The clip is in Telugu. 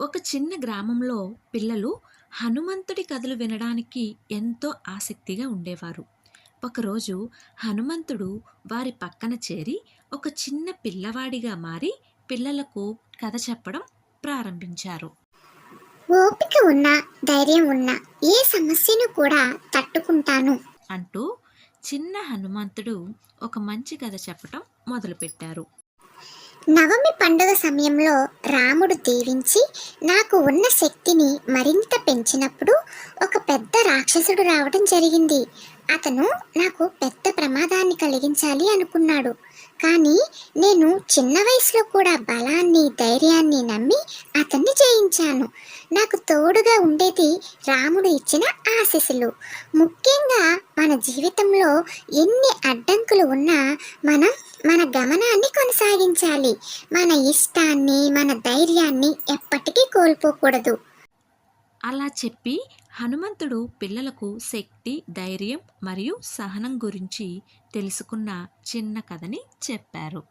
ఒక చిన్న గ్రామంలో పిల్లలు హనుమంతుడి కథలు వినడానికి ఎంతో ఆసక్తిగా ఉండేవారు. ఒకరోజు హనుమంతుడు వారి పక్కన చేరి ఒక చిన్న పిల్లవాడిగా మారి పిల్లలకు కథ చెప్పడం ప్రారంభించారు. ఓపిక ఉన్న ధైర్యం ఉన్న ఏ సమస్యను కూడా తట్టుకుంటాను. అంటూ చిన్న హనుమంతుడు ఒక మంచి కథ చెప్పటం మొదలుపెట్టారు. నవమి పండుగ సమయంలో రాముడు దీవించి నాకు ఉన్న శక్తిని మరింత పెంచినప్పుడు ఒక పెద్ద రాక్షసుడు రావడం జరిగింది. అతను నాకు పెద్ద ప్రమాదాన్ని కలిగించాలి అనుకున్నాడు. కానీ నేను చిన్న వయసులో కూడా బలాన్ని ధైర్యాన్ని నమ్మి అతన్ని జయించాను. నాకు తోడుగా ఉండేది రాముడు ఇచ్చిన ఆశీస్సులు. ముఖ్యంగా మన జీవితంలో ఎన్ని అడ్డంకులు ఉన్నా మనం మన గమనాన్ని కొనసాగించాలి. మన ఇష్టాన్ని మన ధైర్యాన్ని ఎప్పటికీ కోల్పోకూడదు. అలా చెప్పి హనుమంతుడు పిల్లలకు శక్తి ధైర్యం మరియు సహనం గురించి తెలుసుకున్న చిన్న కథని చెప్పారు.